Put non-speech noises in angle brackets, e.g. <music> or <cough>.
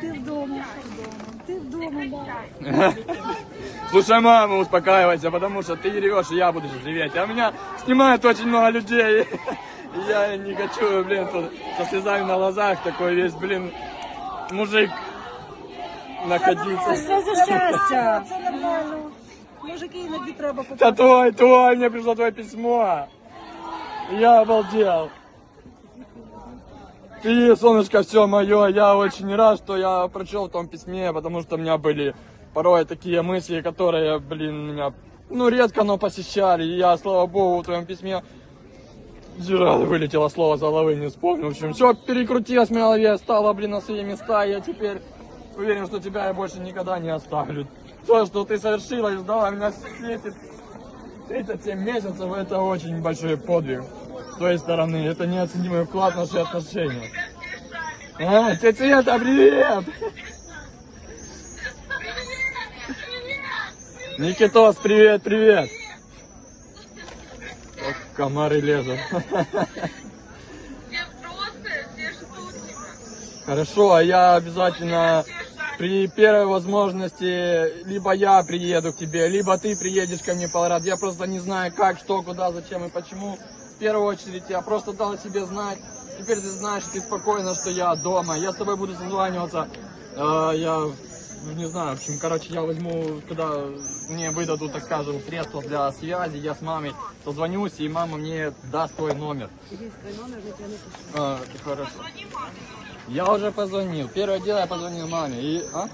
Ти вдома, ти вдома, да. Слушай, мама, успокаивайся, потому что ты ревешь, и я буду сейчас реветь. А меня снимает очень много людей. <laughs> Я не хочу, блин, тут со слезами на глазах такой весь, блин, мужик находиться. Все за <laughs> щастя. Це нормально. Мужики іноді треба. Да твой, твой, мне пришло твое письмо. Я обалдел. Ты, солнышко, все мое, я очень рад, что я прочел в том письме, потому что у меня были порой такие мысли, которые, блин, меня, ну, редко, но посещали. И я, слава богу, в твоем письме Жира, вылетело слово за головы, не вспомнил. В общем, все перекрутилось в голове, стало, блин, на свои места. Я теперь уверен, что тебя я больше никогда не оставлю. То, что ты совершила и ждала меня светит 37 месяцев, это очень большой подвиг твоей стороны. Это неоценимый вклад в наши отношения. А, тетя Света, привет! Никитос, привет, привет! Ох, комары лезут. Хорошо, а я обязательно при первой возможности либо я приеду к тебе, либо ты приедешь ко мне, Палрад. Я просто не знаю как, что, куда, зачем и почему. В первую очередь я просто дал себе знать. Теперь ты знаешь, ты спокойно, что я дома. Я с тобой буду созваниваться. Э, Я не знаю, в общем, короче, я возьму, когда мне выдадут, так скажем, средства для связи, я с мамой созвонюсь, и мама мне даст твой номер. А, хорошо. Я уже позвонил. Первое дело я позвонил маме. И, а?